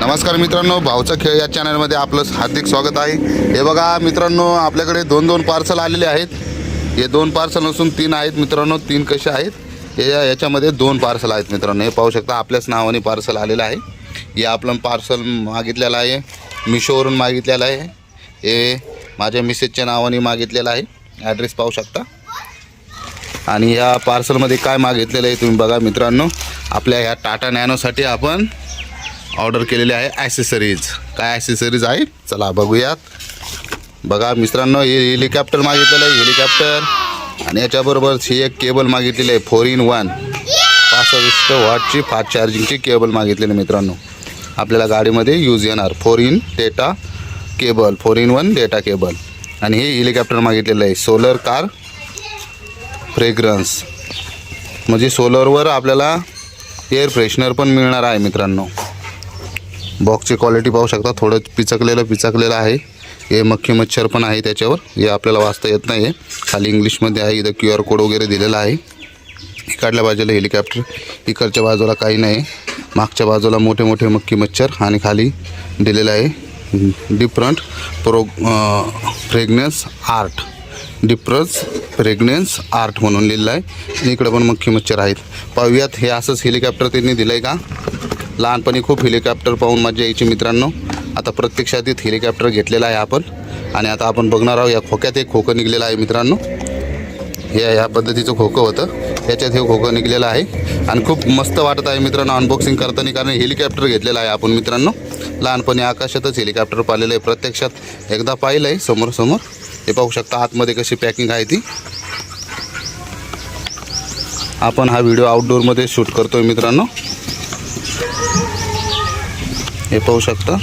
नमस्कार मित्रांनो भाऊचा खेळ या चॅनलमध्ये आपलं हार्दिक स्वागत आहे. हे बघा मित्रांनो आपल्याकडे दोन दोन पार्सल आलेले आहेत. हे दोन पार्सल नसून तीन आहेत मित्रांनो तीन कसे आहेत? हे या- याच्यामध्ये दोन पार्सल आहेत मित्रांनो. हे पाहू शकता आपल्याच नावाने पार्सल आलेलं आहे. हे आपलं पार्सल मागितलेलं आहे मिशोवरून मागितलेलं आहे. हे माझ्या मिसेसच्या नावाने मागितलेलं आहे. ॲड्रेस पाहू शकता. आणि या पार्सलमध्ये काय मागितलेलं आहे तुम्ही बघा मित्रांनो. आपल्या ह्या टाटा नॅनोसाठी आपण ऑर्डर केलेले आहे ॲसेसरीज काय ॲसेसरीज आहे? चला बघूयात. बघा मित्रांनो हे हेलिकॉप्टर मागितलेलं आहे हेलिकॉप्टर आणि याच्याबरोबर ही एक केबल मागितलेली आहे फोर इन वन पासष्ट वॉटची फास्ट चार्जिंगची केबल मागितलेली आहे मित्रांनो. आपल्याला गाडीमध्ये यूज येणार four in data cable four in one data cable आणि हे हेलिकॉप्टर मागितलेलं आहे सोलर कार फ्रेग्रन्स म्हणजे सोलरवर आपल्याला एअर फ्रेशनर पण मिळणार आहे मित्रांनो. बॉक्सची क्वालिटी पाहू शकता. थोडं पिचकलेलं पिचकलेलं आहे. हे मक्खी मच्छर पण आहे त्याच्यावर. हे आपल्याला वाचता येत नाही आहे खाली इंग्लिशमध्ये आहे. इथं क्यू आर कोड वगैरे दिलेला आहे. इकडल्या बाजूला हेलिकॉप्टर इकडच्या बाजूला काही नाही. मागच्या बाजूला मोठे मोठे मक्खी मच्छर आणि खाली दिलेलं आहे. Different pro fragrance art difference fragrance art म्हणून लिहिलं आहे. आणि इकडं पण मक्खी मच्छर आहेत. पाहूयात. हे असंच हेलिकॉप्टर त्यांनी दिलं आहे का? लहानपणी खूप हेलिकॉप्टर पाहून मजा यायची मित्रांनो. आता प्रत्यक्षात इथं हेलिकॉप्टर घेतलेला आहे आपण. आणि आता आपण बघणार आहोत या खोक्यात एक खोकं निघलेलं आहे मित्रांनो. हे ह्या पद्धतीचं खोकं होतं. याच्यात हे खोकं निघलेलं आहे. आणि खूप मस्त वाटत आहे मित्रांनो अनबॉक्सिंग करताना कारण हेलिकॉप्टर घेतलेलं आहे आपण मित्रांनो. लहानपणी आकाशातच हेलिकॉप्टर पाहिलेलं आहे. प्रत्यक्षात एकदा पाहिलं आहे समोर समोर हे पाहू शकता आतमध्ये कशी पॅकिंग आहे ती. आपण हा व्हिडिओ आउटडोअरमध्ये शूट करतो आहे मित्रांनो. हे पाहू शकता.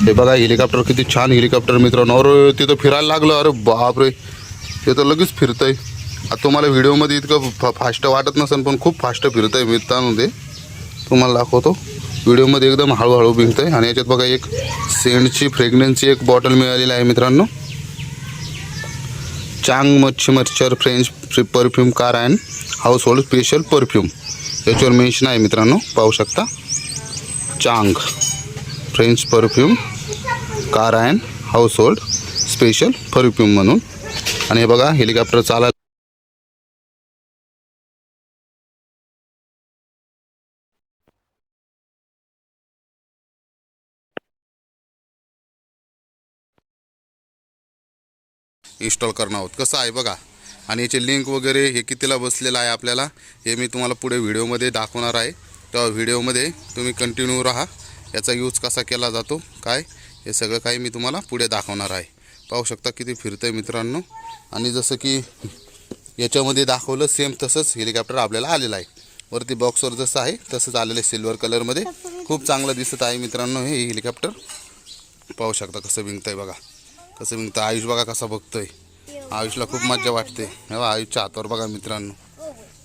हे बघा हेलिकॉप्टर किती छान हेलिकॉप्टर मित्रांनो. अरे तिथं फिरायला लागलं. अरे बापरे. ते तर लगेच फिरतंय. आता तुम्हाला व्हिडिओमध्ये इतकं फा फास्ट वाटत नसेल पण खूप फास्ट फिरतंय मित्रांनो ते तुम्हाला दाखवतो. व्हिडिओमध्ये एकदम हळूहळू भिंगतंय आणि याच्यात बघा एक सेंटची फ्रेग्रन्सची एक बॉटल मिळालेली आहे मित्रांनो. चांग मच्छी मच्छर French perfume car and household special perfume. याच्यावर मेन्शन आहे मित्रांनो. पाहू शकता. Chang French perfume car and household special perfume म्हणून. आणि हे बघा हेलिकॉप्टर चाला इन्स्टॉल करणार आहोत. कसं आहे बघा आणि याचे लिंक वगैरे हे कितीला बसलेलं आहे आपल्याला हे मी तुम्हाला पुढे व्हिडिओमध्ये दाखवणार आहे. तेव्हा व्हिडिओमध्ये तुम्ही कंटिन्यू राहा. याचा यूज कसा केला जातो काय हे सगळं काही मी तुम्हाला पुढे दाखवणार आहे. पाहू शकता किती फिरतं आहे मित्रांनो. आणि जसं की याच्यामध्ये दाखवलं सेम तसंच हेलिकॉप्टर आपल्याला आलेलं आहे. वरती बॉक्सवर जसं आहे तसंच आलेलं आहे सिल्वर कलरमध्ये खूप चांगलं दिसत आहे मित्रांनो हे हेलिकॉप्टर पाहू शकता कसं विंगतं आहे बघा. कसं विंगतं आयुष बघा कसा बघतोय. आयुषला खूप मजा वाटते. बघा आयुषच्या हातावर बघा मित्रांनो.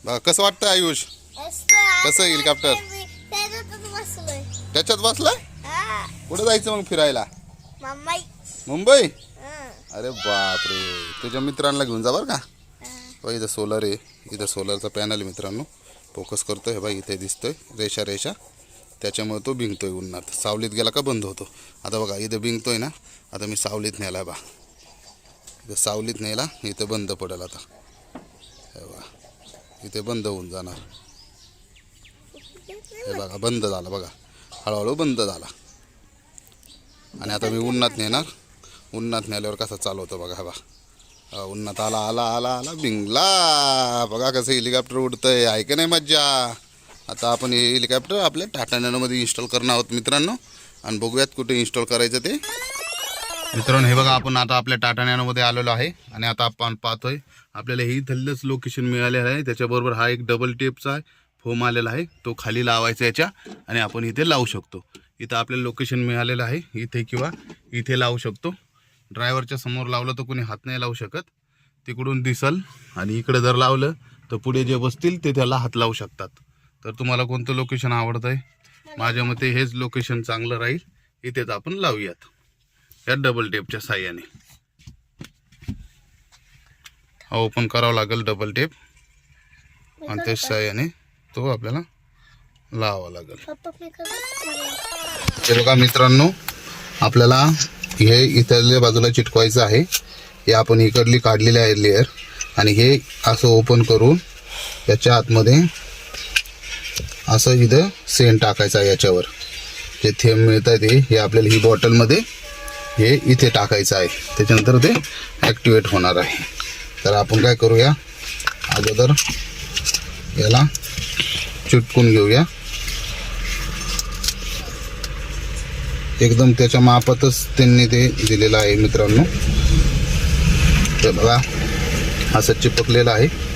बघा कसं वाटतं आयुष? कसं हेलिकॉप्टर त्याच्यात बसलाय? कुठं जायचं मग फिरायला? मुंबई. अरे बापरे. तुझ्या मित्रांना घेऊन जा बरं का. बघा इथं सोलर आहे. इथं सोलरचा पॅनल आहे मित्रांनो. फोकस करतोय. हे बघा इथे दिसतोय. रेषा रेषा. त्याच्यामुळे तो बिंगतोय उन्हात. सावलीत गेला का बंद होतो. आता बघा इथं बिंगतोय ना. आता मी सावलीत नेला बा. इथं सावलीत नेला इथं बंद पडेल आता. हे बघा इथे बंद होऊन जाणार. हे बघा बंद झाला बघा. हळूहळू बंद झाला. आणि आता मी उन्हात नेणार. उन्हात नेल्यावर कसा चालवतो बघा हा बा उन्हात आला आला आला आला बिंगला. बघा कसं हेलिकॉप्टर उडतंय. आहे का नाही मज्जा? आता आपण हे हेलिकॉप्टर आपल्या टाटा नॅनोमध्ये इन्स्टॉल करणार आहोत मित्रांनो. आणि बघूयात कुठे इन्स्टॉल करायचं ते. मित्रांनो हे बघा आपण आता आपल्या टाटा नॅनोमध्ये आलेलो आहे. आणि आता आपण पाहतोय आपल्याला हे इथलंच लोकेशन मिळालेलं आहे. त्याच्याबरोबर हा एक डबल टेपचा आहे. फोम आलेला आहे. तो खाली लावायचा याच्या आणि आपण इथे लावू शकतो. इथं आपल्याला लोकेशन मिळालेलं आहे. इथे किंवा इथे लावू शकतो. ड्रायव्हरच्या समोर लावलं तर कोणी हात नाही लावू शकत. तिकडून दिसल आणि इकडे जर लावलं तर पुढे जे बसतील ते त्याला हात लावू शकतात. तर तुम्हाला कोणतं लोकेशन आवडतं आहे? माझ्या मते हेच लोकेशन चांगलं राहील. इथेच आपण लावूयात. या डबल टेपच्या साह्याने. ओपन करावं लागेल डबल टेप आणि त्या साह्याने तो आपल्याला लावावा लागेल. हे बघा मित्रांनो आपल्याला हे इथल्या बाजूला चिटकवायचं आहे. हे आपण इकडली काढलेली आहे लेअर आणि हे असं ओपन करून याच्या आतमध्ये असं इथं सेंट टाकायचं आहे याच्यावर. जे थेंब मिळत आहे ते हे आपल्याला ही बॉटलमध्ये हे इथे टाकायचं आहे. त्याच्यानंतर ते ॲक्टिवेट होणार आहे. तर आपण काय करूया? अगोदर याला चिटकून घेऊया. एकदम त्याच्या मापातच त्यांनी ते दिलेलं आहे मित्रांनो. तर बघा असं चिपकलेलं आहे.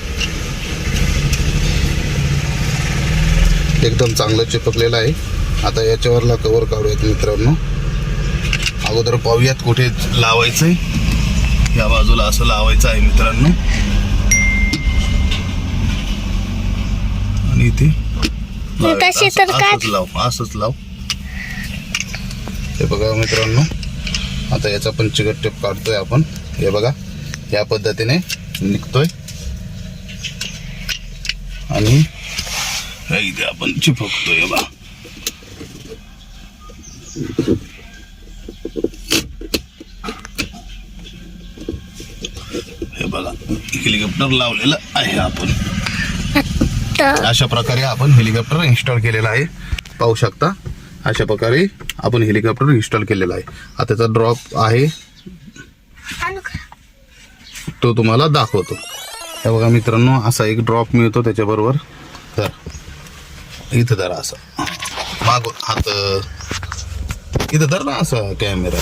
एकदम चांगलं चिपकलेलं आहे. आता याच्यावरला कवर काढूयात मित्रांनो. अगोदर पाहूयात कुठे लावायचंय. या बाजूला असं लावायचं आहे मित्रांनो. आणि. तशी तर काय- असंच लाव असंच लाव. हे बघा मित्रांनो आता याचा पण चिकट टेप काढतोय आपण. हे बघा या पद्धतीने निघतोय. आणि हे इथे आपण चिपकतोय हे बघा. हे बघा हेलिकॉप्टर लावलेलं आहे आपण. अशा प्रकारे आपण हेलिकॉप्टर इन्स्टॉल केलेला आहे. पाहू शकता. अशा प्रकारे आपण हेलिकॉप्टर इन्स्टॉल केलेला आहे. आता त्याचा ड्रॉप आहे. तो तुम्हाला दाखवतो. हे बघा मित्रांनो असा एक ड्रॉप मिळतो त्याच्याबरोबर. तर इथं धरा असं. मागून हात इथं धर ना असं कॅमेरा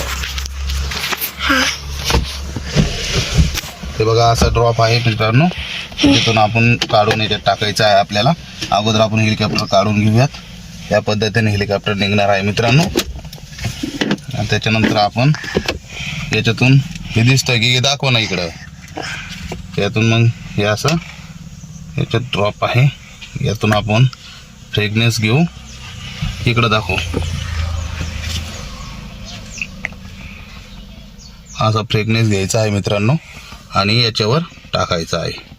हे बघा असा ड्रॉप आहे मित्रांनो. तिथून आपण काढून याच्यात टाकायचं आहे आपल्याला. अगोदर आपण हेलिकॉप्टर काढून घेऊयात. या पद्धतीने हेलिकॉप्टर निघणार आहे मित्रांनो. त्याच्यानंतर आपण याच्यातून हे दिसतं की हे दाखवा ना इकडं. यातून मग हे असं याच्यात ड्रॉप आहे. यातून आपण फ्रेगनेस घेऊ. इकडं दाखवू. असा फ्रेगनेस घ्यायचा आहे मित्रांनो. आणि याच्यावर टाकायचा आहे.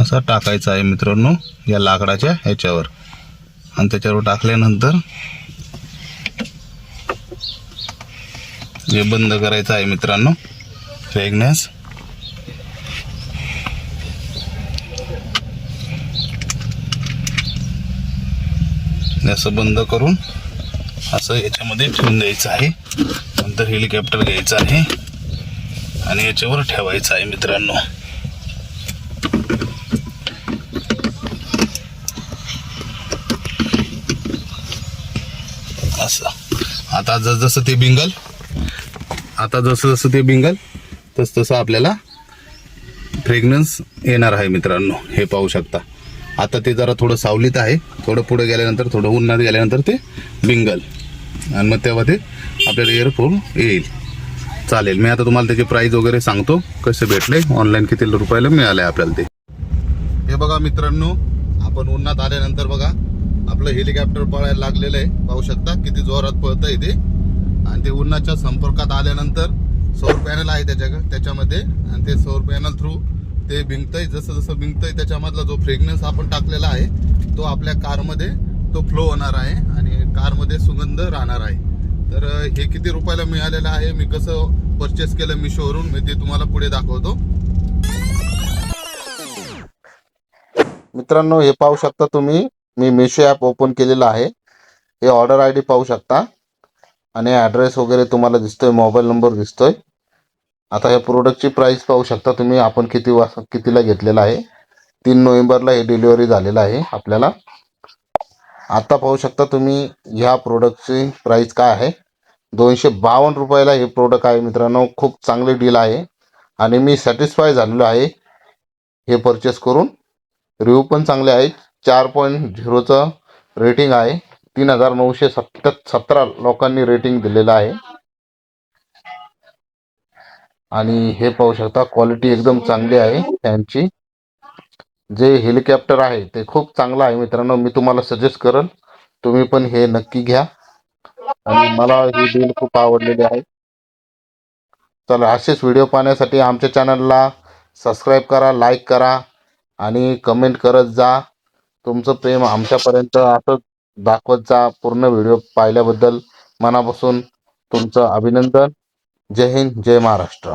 असा टाकायचा आहे मित्रांनो या लाकडाच्या ह्याच्यावर. आणि त्याच्यावर टाकल्यानंतर हे बंद करायचं आहे मित्रांनो फ्रेग्नेन्स असं बंद करून असं याच्यामध्ये ठेवून द्यायचं आहे. नंतर हेलिकॉप्टर घ्यायचं आहे. आणि याच्यावर ठेवायचं आहे मित्रांनो. असं. आता जसजसं ते बिंगल आता जसं जसं ते बिंगल तस तसं आपल्याला फ्रेग्रन्स येणार आहे मित्रांनो. हे पाहू शकता. आता ते जरा थोडं सावलीत आहे. थोडं पुढे गेल्यानंतर थोडं उन्हात गेल्यानंतर ते बिंगल. आणि मग तेव्हा ते आपल्याला एअरफोन येईल. चालेल मी आता तुम्हाला त्याची प्राइस वगैरे सांगतो. कसे भेटले ऑनलाईन किती रुपयाला मिळाले आपल्याला ते. हे बघा मित्रांनो आपण उन्हात आल्यानंतर बघा आपलं हेलिकॉप्टर पळायला लागलेलं आहे. पाहू शकता किती जोरात पळतंय ते. आणि ते उन्हाच्या संपर्कात आल्यानंतर सौर पॅनल आहे त्याच्या त्याच्यामध्ये. आणि ते सौर पॅनल थ्रू ते बिंकतंय जसं जसं बिंकतंय त्याच्यामधला जो फ्रेग्रन्स आपण टाकलेला आहे तो आपल्या कारमध्ये तो फ्लो होणार आहे आणि कारमध्ये सुगंध राहणार आहे. तर हे किती रुपयाला मिळालेलं आहे? मी कसं परचेस केलं मिशोवरून? मी ते तुम्हाला पुढे दाखवतो. मित्रांनो हे पाहू शकता तुम्ही. मी मिशो ॲप ओपन केलेलं आहे. हे ऑर्डर आय डी पाहू शकता. आणि ॲड्रेस वगैरे तुम्हाला दिसतोय मोबाईल नंबर दिसतोय. आता या प्रोडक्टची प्राईस पाहू शकता तुम्ही. आपण किती वास कितीला घेतलेला आहे. तीन नोव्हेंबरला हे डिलिव्हरी झालेलं आहे आपल्याला. आता पाहू शकता तुम्ही ह्या प्रोडक्टची प्राईस काय आहे? दोनशे बावन्न रुपयाला हे प्रोडक्ट आहे मित्रांनो. खूप चांगली डील आहे. आणि मी सॅटिस्फाय झालेलो आहे हे परचेस करून. रिव्ह्यू पण चांगले आहेत. चार पॉईंट झिरोचं रेटिंग आहे. तीन हजार नऊशे सत्तर सतरा लोकांनी रेटिंग दिलेलं आहे. आणि हे पाहू शकता क्वालिटी एकदम चांगली आहे त्यांची. जे हेलिकॉप्टर आहे ते खूप चांगलं आहे मित्रांनो. मी तुम्हाला सजेस्ट करेन तुम्ही पण हे नक्की घ्या. आणि मला हे डील खूप आवडलेली आहे. चला असेच व्हिडिओ पाहण्यासाठी आमच्या चॅनलला सबस्क्राईब करा लाईक करा आणि कमेंट करत जा. तुमचं प्रेम आमच्यापर्यंत असंच दाखवत जा पूर्ण व्हिडिओ पाहिल्याबद्दल मनापासून तुमचं अभिनंदन. जय हिंद जय महाराष्ट्र.